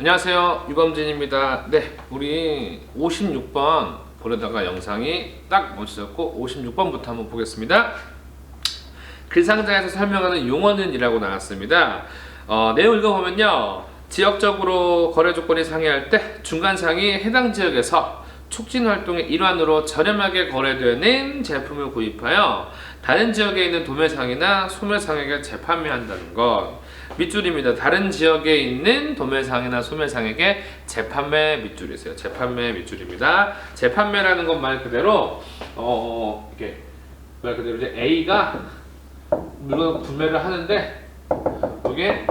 안녕하세요. 유범진입니다. 네 우리 56번 보려다가 영상이 딱 멈춰졌고 56번부터 한번 보겠습니다. 글상자에서 설명하는 용어는 이라고 나왔습니다. 어, 내용 읽어보면요. 지역적으로 거래 조건이 상이할 때 중간상이 해당 지역에서 촉진 활동의 일환으로 저렴하게 거래되는 제품을 구입하여 다른 지역에 있는 도매상이나 소매상에게 재판매한다는 것 밑줄입니다. 다른 지역에 있는 도매상이나 소매상에게 재판매 밑줄이세요. 재판매 밑줄입니다. 재판매라는 건 말 그대로 어 이게 말 그대로 이제 A가 물건 구매를 하는데 이게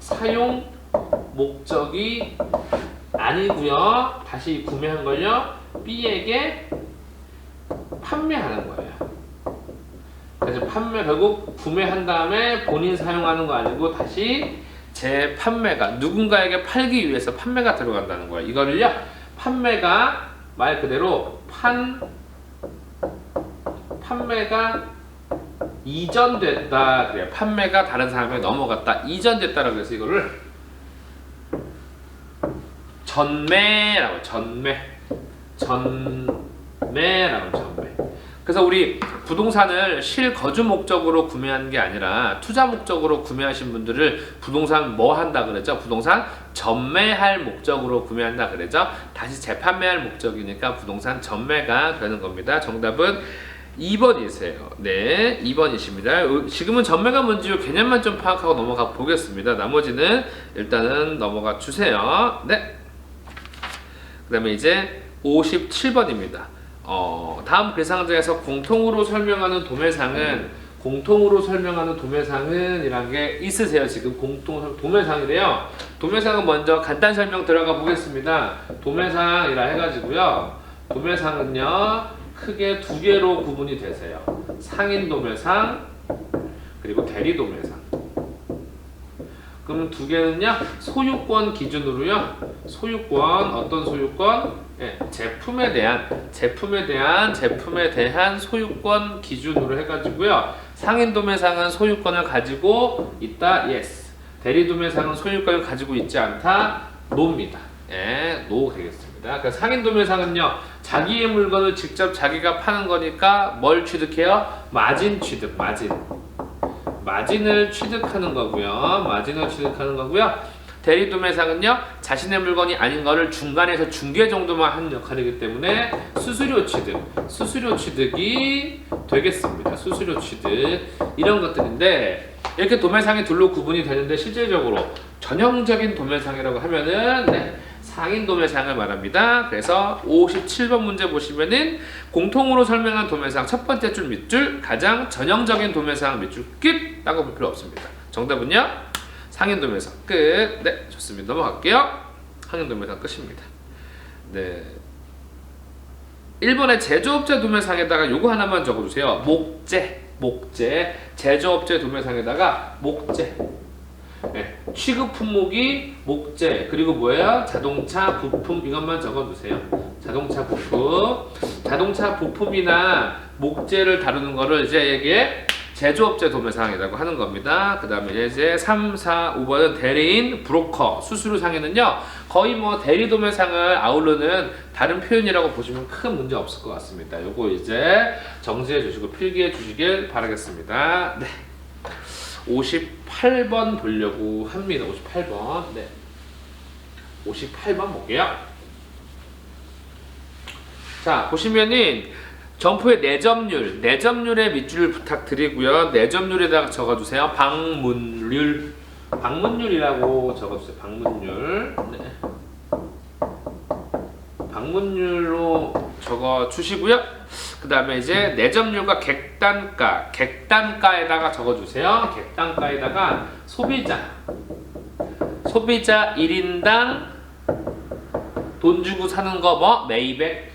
사용 목적이 아니고요. 다시 구매한 걸요 B에게 판매하는 거예요. 그래서 판매 결국 구매한 다음에 본인 사용하는 거 아니고 다시 재판매가 누군가에게 팔기 위해서 판매가 들어간다는 거예요. 이거를요 판매가 말 그대로 판 판매가 이전됐다 그래요. 판매가 다른 사람에게 넘어갔다 이전됐다라고 해서 이거를 전매라고 전매 전매라고 전매 그래서 우리 부동산을 실거주 목적으로 구매하는 게 아니라 투자 목적으로 구매하신 분들을 부동산 뭐 한다 그랬죠? 부동산 전매할 목적으로 구매한다 그랬죠? 다시 재판매할 목적이니까 부동산 전매가 되는 겁니다. 정답은 2번이세요. 네, 2번이십니다. 지금은 전매가 뭔지 요 개념만 좀 파악하고 넘어가 보겠습니다. 나머지는 일단은 넘어가 주세요. 네. 그 다음에 이제 57번입니다. 어, 다음 배상자에서 공통으로 설명하는 도매상은 공통으로 설명하는 도매상은 이란 게 있으세요. 지금 공통 도매상이래요. 도매상은 먼저 간단 설명 들어가 보겠습니다. 도매상이라 해가지고요. 도매상은요 크게 두 개로 구분이 되세요. 상인 도매상 그리고 대리 도매상. 그럼 두 개는요 소유권 기준으로요 소유권 어떤 소유권 예, 제품에 대한 제품에 대한 제품에 대한 소유권 기준으로 해가지고요. 상인 도매상은 소유권을 가지고 있다 yes. 대리 도매상은 소유권을 가지고 있지 않다 no입니다. 예, no 되겠습니다. 그 상인 도매상은요 자기의 물건을 직접 자기가 파는 거니까 뭘 취득해요? 마진 취득 마진. 마진을 취득하는 거고요. 마진을 취득하는 거고요. 대리 도매상은요 자신의 물건이 아닌 거를 중간에서 중개 정도만 하는 역할이기 때문에 수수료 취득, 수수료 취득이 되겠습니다. 수수료 취득 이런 것들인데 이렇게 도매상이 둘로 구분이 되는데 실질적으로 전형적인 도매상이라고 하면은 네, 상인 도매상을 말합니다. 그래서 57번 문제 보시면은 공통으로 설명한 도매상 첫 번째 줄 밑줄 가장 전형적인 도매상 밑줄 끝 따고 볼 필요 없습니다. 정답은요? 도매상 끝. 네, 좋습니다. 넘어갈게요. 도매상 끝입니다. 네. 1번의 제조업체 도매상에다가 요거 하나만 적어주세요. 목재, 목재, 제조업체 도매상에다가 목재. 네, 취급 품목이 목재 그리고 뭐예요? 자동차 부품 이것만 적어주세요. 자동차 부품, 자동차 부품이나 목재를 다루는 거를 이제 이게 제조업체 도매상이라고 하는 겁니다. 그 다음에 이제 3, 4, 5번은 대리인, 브로커, 수수료상에는요 거의 뭐 대리 도매상을 아우르는 다른 표현이라고 보시면 큰 문제 없을 것 같습니다. 요거 이제 정지해 주시고 필기해 주시길 바라겠습니다. 네. 58번 보려고 합니다. 58번. 네. 58번 볼게요. 자, 보시면은 점포의 내점률, 내점률의 밑줄을 부탁드리고요. 내점률에다가 적어주세요. 방문률, 방문율이라고 적어주세요. 방문율. 네. 방문율로 적어 주시고요. 그 다음에 이제 내점률과 객단가, 객단가에다가 적어주세요. 객단가에다가 소비자, 소비자 1인당 돈 주고 사는 거 뭐? 매입액.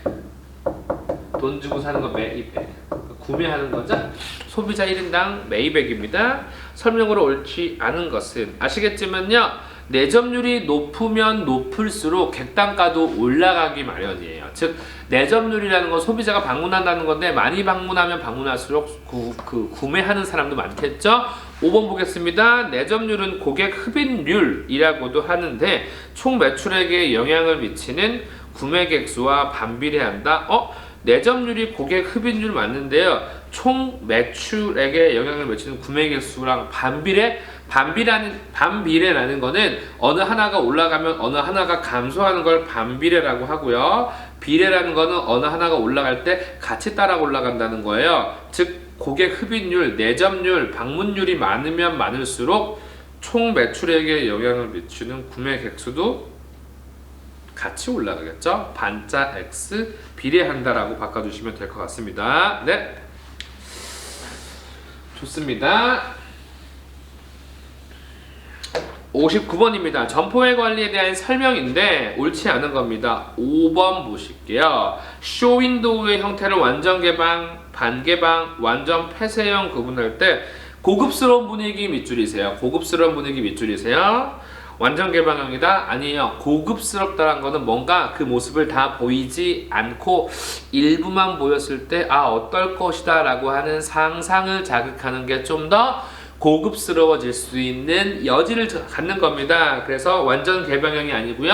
돈 주고 사는 거 매입액. 구매하는 거죠. 소비자 1인당 매입액입니다. 설명으로 옳지 않은 것은 아시겠지만요. 내점률이 높으면 높을수록 객단가도 올라가기 마련이에요. 즉 내점률이라는 건 소비자가 방문한다는 건데 많이 방문하면 방문할수록 구, 그 구매하는 사람도 많겠죠. 5번 보겠습니다. 내점률은 고객 흡인율이라고도 하는데 총 매출액에 영향을 미치는 구매객 수와 반비례한다. 어? 내점률이 고객 흡인율 맞는데요. 총 매출액에 영향을 미치는 구매객 수랑 반비례 반비라는 반비례라는 거는 어느 하나가 올라가면 어느 하나가 감소하는 걸 반비례라고 하고요. 비례라는 거는 어느 하나가 올라갈 때 같이 따라 올라간다는 거예요. 즉 고객 흡인율, 내점률, 방문율이 많으면 많을수록 총 매출액에 영향을 미치는 구매 객 수도 같이 올라가겠죠. 반자 x 비례한다라고 바꿔주시면 될 것 같습니다. 네, 좋습니다. 59번입니다. 점포의 관리에 대한 설명인데 옳지 않은 겁니다. 5번 보실게요. 쇼윈도우의 형태를 완전 개방, 반개방, 완전 폐쇄형 구분할 때 고급스러운 분위기 밑줄이세요. 고급스러운 분위기 밑줄이세요. 완전 개방형이다? 아니에요. 고급스럽다는 거는 뭔가 그 모습을 다 보이지 않고 일부만 보였을 때 아 어떨 것이다 라고 하는 상상을 자극하는 게 좀 더 고급스러워질 수 있는 여지를 갖는 겁니다. 그래서 완전 개방형이 아니고요.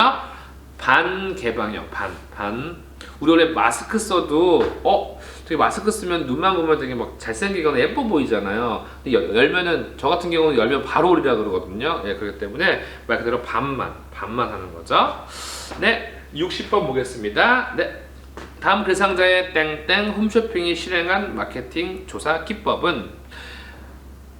반 개방형, 반, 반. 우리 원래 마스크 써도 어 되게 마스크 쓰면 눈만 보면 되게 막 잘생기거나 예뻐 보이잖아요. 근데 여- 열면은 저 같은 경우는 열면 바로 오리라 그러거든요. 예, 그렇기 때문에 말 그대로 반만, 반만 하는 거죠. 네, 60번 보겠습니다. 네. 다음 대상자의 땡땡 홈쇼핑이 실행한 마케팅 조사 기법은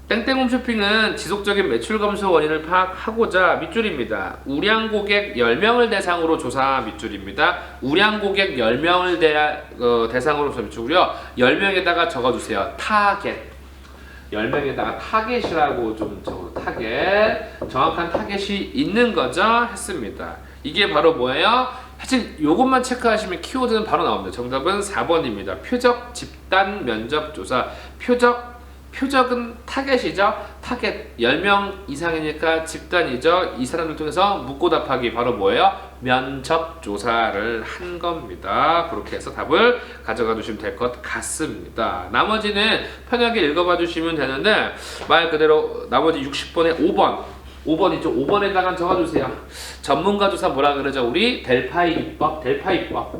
땡땡 홈 쇼핑은 지속적인 매출 감소 원인을 파악하고자 밑줄입니다. 우량 고객 10명을 대상으로 조사 밑줄입니다. 우량 고객 10명을 대, 어, 대상으로 조사 밑줄이고요. 10명에다가 적어주세요. 타겟. 10명에다가 타겟이라고 좀 적어 타겟. 정확한 타겟이 있는 거죠? 했습니다. 이게 바로 뭐예요? 사실 이것만 체크하시면 키워드는 바로 나옵니다. 정답은 4번입니다. 표적 집단 면접 조사. 표적 표적은 타겟이죠. 타겟 10명 이상이니까 집단이죠. 이 사람들 통해서 묻고 답하기 바로 뭐예요? 면접 조사를 한 겁니다. 그렇게 해서 답을 가져가 주시면 될 것 같습니다. 나머지는 편하게 읽어봐 주시면 되는데 말 그대로 나머지 60번에 5번 5번 있죠. 5번에다가 적어주세요. 전문가 조사 뭐라 그러죠? 우리 델파이 입법, 델파이 입법.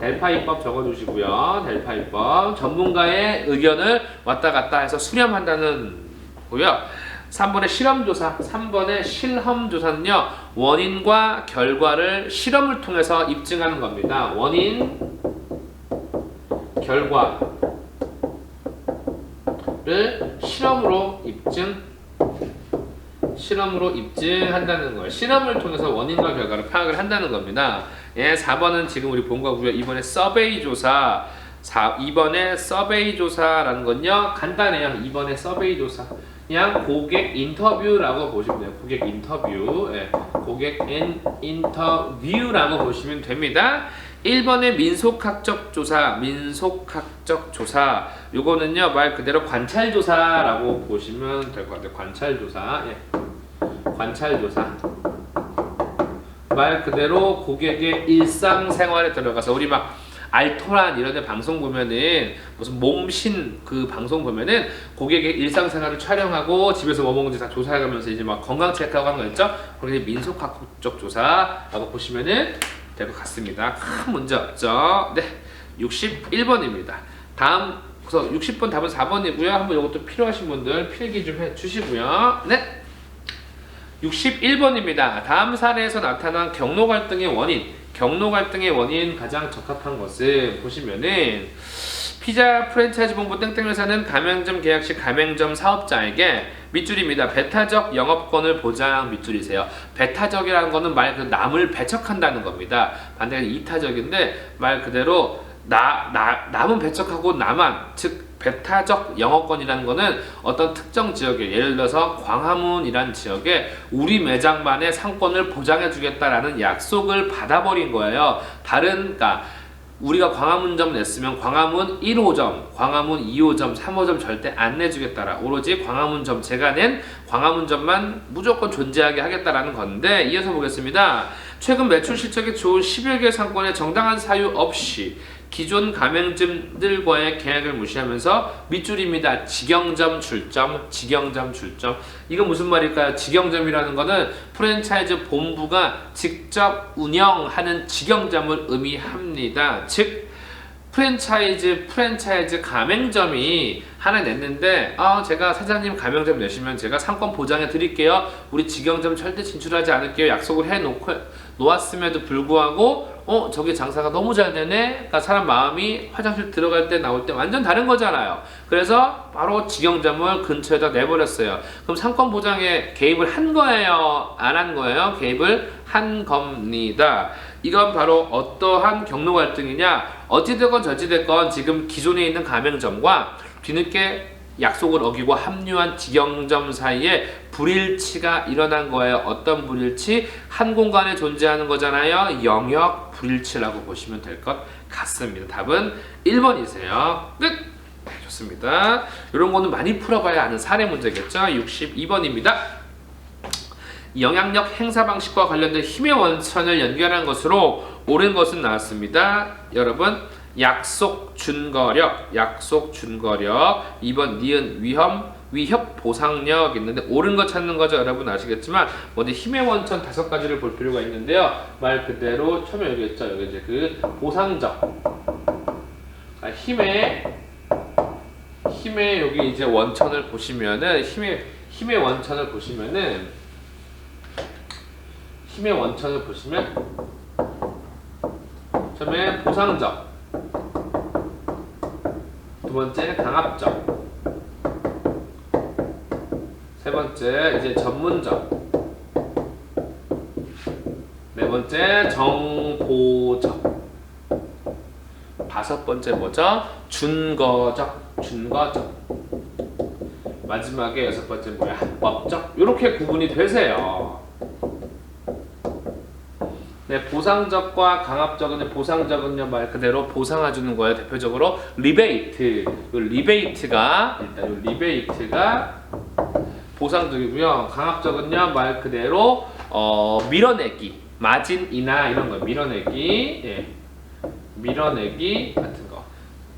델파 입법 적어주시고요. 델파 입법 전문가의 의견을 왔다 갔다 해서 수렴한다는 고요. 3번의 실험조사, 3번의 실험조사는요 원인과 결과를 실험을 통해서 입증하는 겁니다. 원인, 결과를 실험으로 입증, 실험으로 입증한다는 걸 실험을 통해서 원인과 결과를 파악을 한다는 겁니다. 예, 4번은 지금 우리 본 거고요. 이번에 서베이 조사 4, 2번에 서베이 조사라는 건요. 간단해요. 2번에 서베이 조사. 그냥 고객 인터뷰라고 보시면 돼요. 고객 인터뷰. 예, 고객 인, 인터뷰라고 보시면 됩니다. 1번의 민속학적 조사, 민속학적 조사. 요거는요, 말 그대로 관찰조사라고 보시면 될 것 같아요. 관찰조사. 예. 관찰조사. 말 그대로 고객의 일상생활에 들어가서 우리 막 알토란 이런 데 방송 보면은 무슨 몸신 그 방송 보면은 고객의 일상생활을 촬영하고 집에서 뭐 먹는지 다 조사해가면서 이제 막 건강 체크하고 하는 거 있죠? 그게 민속학적 조사라고 보시면은 될 것 같습니다. 큰 문제 없죠? 네, 61번입니다. 다음 그래서 60번 답은 4번이고요. 한번 이것도 필요하신 분들 필기 좀 해주시고요. 네. 61번입니다. 다음 사례에서 나타난 경로 갈등의 원인, 경로 갈등의 원인 가장 적합한 것은 보시면은 피자 프랜차이즈 본부 땡땡 회사는 가맹점 계약 시 가맹점 사업자에게 밑줄입니다. 배타적 영업권을 보장 밑줄이세요. 배타적이라는 거는 말 그대로 남을 배척한다는 겁니다. 반대가 이타적인데 말 그대로 나, 나, 남은 배척하고 나만 즉 배타적 영업권이라는 거는 어떤 특정 지역에 예를 들어서 광화문이란 지역에 우리 매장만의 상권을 보장해 주겠다라는 약속을 받아버린 거예요. 다른 그러니까 우리가 광화문점 냈으면 광화문 1호점, 광화문 2호점, 3호점 절대 안 내주겠다라. 오로지 광화문점 제가 낸 광화문점만 무조건 존재하게 하겠다라는 건데 이어서 보겠습니다. 최근 매출 실적이 좋은 11개 상권의 정당한 사유 없이 기존 가맹점들과의 계약을 무시하면서 밑줄입니다. 직영점 출점, 직영점 출점. 이건 무슨 말일까요? 직영점이라는 거는 프랜차이즈 본부가 직접 운영하는 직영점을 의미합니다. 즉 프랜차이즈 프랜차이즈 가맹점이 하나 냈는데 아 제가 사장님 가맹점 내시면 제가 상권 보장해 드릴게요 우리 직영점 절대 진출하지 않을게요 약속을 해 놓고 놓았음에도 불구하고 어 저기 장사가 너무 잘 되네. 그러니까 사람 마음이 화장실 들어갈 때 나올 때 완전 다른 거잖아요. 그래서 바로 직영점을 근처에다 내버렸어요. 그럼 상권 보장에 개입을 한 거예요? 안 한 거예요? 개입을 한 겁니다. 이건 바로 어떠한 경로 갈등이냐? 어찌됐건 저찌됐건 지금 기존에 있는 가맹점과 뒤늦게 약속을 어기고 합류한 직영점 사이에 불일치가 일어난 거예요. 어떤 불일치? 한 공간에 존재하는 거잖아요. 영역 불일치라고 보시면 될 것 같습니다. 답은 1번이세요. 끝! 네, 좋습니다. 이런 거는 많이 풀어봐야 아는 사례 문제겠죠. 62번입니다. 영향력 행사 방식과 관련된 힘의 원천을 연결한 것으로 옳은 것은 나왔습니다. 여러분 약속 준거력, 약속 준거력, 2번 니은 위험 위협 보상력 있는데 옳은 거 찾는 거죠 여러분 아시겠지만? 먼저 힘의 원천 다섯 가지를 볼 필요가 있는데요. 말 그대로 처음에 여기 있죠? 여기 이제 그 보상적. 아, 힘의 힘의 여기 이제 원천을 보시면은 힘의 힘의 원천을 보시면은 힘의 원천을 보시면 처음에 보상적. 두 번째 강압적 세 번째 이제 전문적 네 번째 정보적 다섯 번째 뭐죠? 준거적 준거적 마지막에 여섯 번째 뭐야? 합법적 이렇게 구분이 되세요. 네, 보상적과 강압적은 보상적은요 말 그대로 보상해주는 거예요. 대표적으로 리베이트. 이 리베이트가 일단 이 리베이트가 보상적이고요. 강압적은요 말 그대로 어, 밀어내기, 마진이나 이런 거 밀어내기, 예, 밀어내기 같은 거.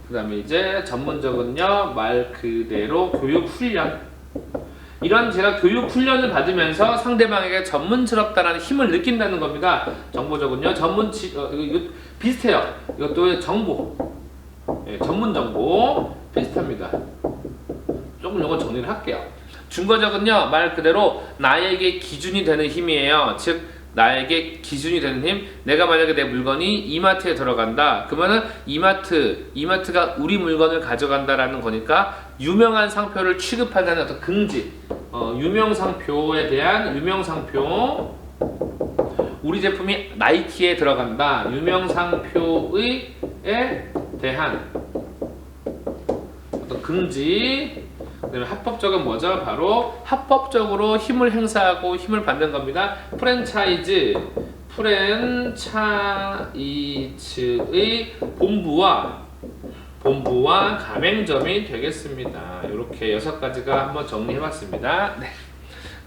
그다음에 이제 전문적은요 말 그대로 교육 훈련. 이런 제가 교육 훈련을 받으면서 상대방에게 전문스럽다라는 힘을 느낀다는 겁니다. 정보적은요 전문 치 어, 이거, 이거 비슷해요. 이것도 정보, 예, 전문 정보 비슷합니다. 조금 이거 정리를 할게요. 준거적은요 말 그대로 나에게 기준이 되는 힘이에요. 즉 나에게 기준이 되는 힘. 내가 만약에 내 물건이 이마트에 들어간다. 그러면은 이마트 이마트가 우리 물건을 가져간다라는 거니까 유명한 상표를 취급한다는 어떤 긍지. 어, 유명 상표에 대한 유명 상표. 우리 제품이 나이키에 들어간다. 유명 상표에 대한 어떤 긍지. 그다음에 합법적은 뭐죠? 바로 합법적으로 힘을 행사하고 힘을 받는 겁니다. 프랜차이즈 프랜차이즈의 본부와 본부와 가맹점이 되겠습니다. 이렇게 여섯 가지가 한번 정리해봤습니다. 네.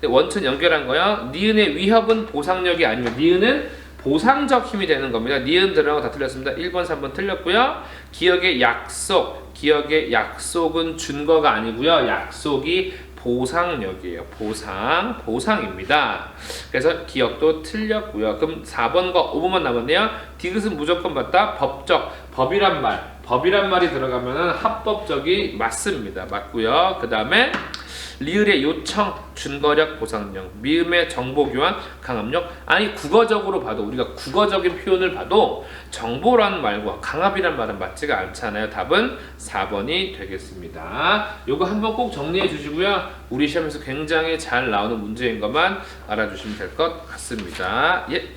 네, 원천 연결한 거요. 니은의 위협은 보상력이 아니면 니은은 보상적 힘이 되는 겁니다. 니은 들어간 거다 틀렸습니다. 1번, 3번 틀렸고요. 기억의 약속, 기억의 약속은 준거가 아니고요. 약속이 보상력이에요. 보상, 보상입니다. 그래서 기억도 틀렸고요. 그럼 4번과 5번만 남았네요. 디귿은 무조건 맞다. 법적, 법이란 말, 법이란 말이 들어가면은 합법적이 맞습니다. 맞고요. 그 다음에 리을의 요청, 준거력, 보상력, 미음의 정보교환, 강압력. 아니 국어적으로 봐도 우리가 국어적인 표현을 봐도 정보라는 말과 강압이란 말은 맞지가 않잖아요. 답은 4번이 되겠습니다. 요거 한번 꼭 정리해 주시고요. 우리 시험에서 굉장히 잘 나오는 문제인 것만 알아주시면 될 것 같습니다. 예.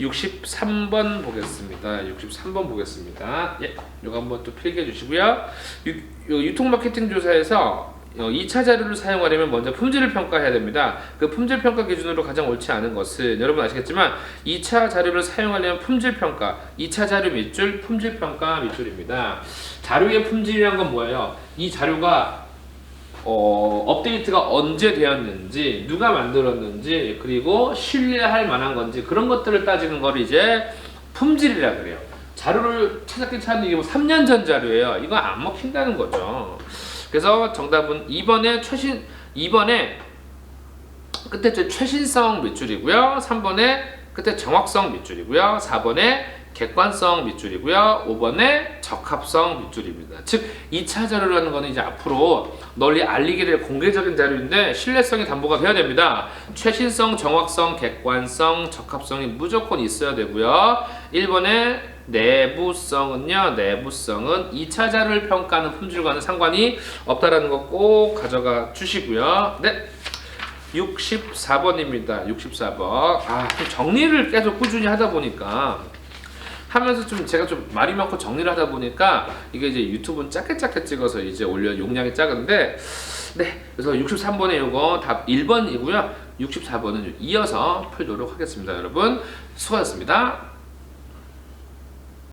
63번 보겠습니다. 63번 보겠습니다. 예, 이거 한번 또 필기해 주시고요. 유, 요 유통 마케팅 조사에서 어, 2차 자료를 사용하려면 먼저 품질을 평가해야 됩니다. 그 품질 평가 기준으로 가장 옳지 않은 것은 여러분 아시겠지만 2차 자료를 사용하려면 품질 평가, 2차 자료 밑줄, 품질 평가 밑줄입니다. 자료의 품질이란 건 뭐예요? 이 자료가 어, 업데이트가 언제 되었는지, 누가 만들었는지, 그리고 신뢰할 만한 건지 그런 것들을 따지는 걸 이제 품질이라 그래요. 자료를 찾았긴 찾는데 이게 뭐 3년 전 자료예요. 이거 안 먹힌다는 거죠. 그래서 정답은 2번에 최신 2번에 끝에 저 최신성 밑줄이고요. 3번에 끝에 정확성 밑줄이고요. 4번에 객관성 밑줄이고요. 5번에 적합성 밑줄입니다. 즉 2차 자료라는 거는 이제 앞으로 널리 알리게 될 공개적인 자료인데 신뢰성이 담보가 돼야 됩니다. 최신성, 정확성, 객관성, 적합성이 무조건 있어야 되고요. 1번에 내부성은요. 내부성은 2차 자료를 평가하는 품질과는 상관이 없다라는 거 꼭 가져가 주시고요. 네. 64번입니다. 64번. 아, 좀 정리를 계속 꾸준히 하다 보니까 하면서 좀 제가 좀 말이 많고 정리를 하다 보니까 이게 이제 유튜브는 짧게 짧게 찍어서 이제 올려 용량이 작은데 네. 그래서 63번에 요거 답 1번이고요. 64번은 이어서 풀도록 하겠습니다. 여러분 수고하셨습니다.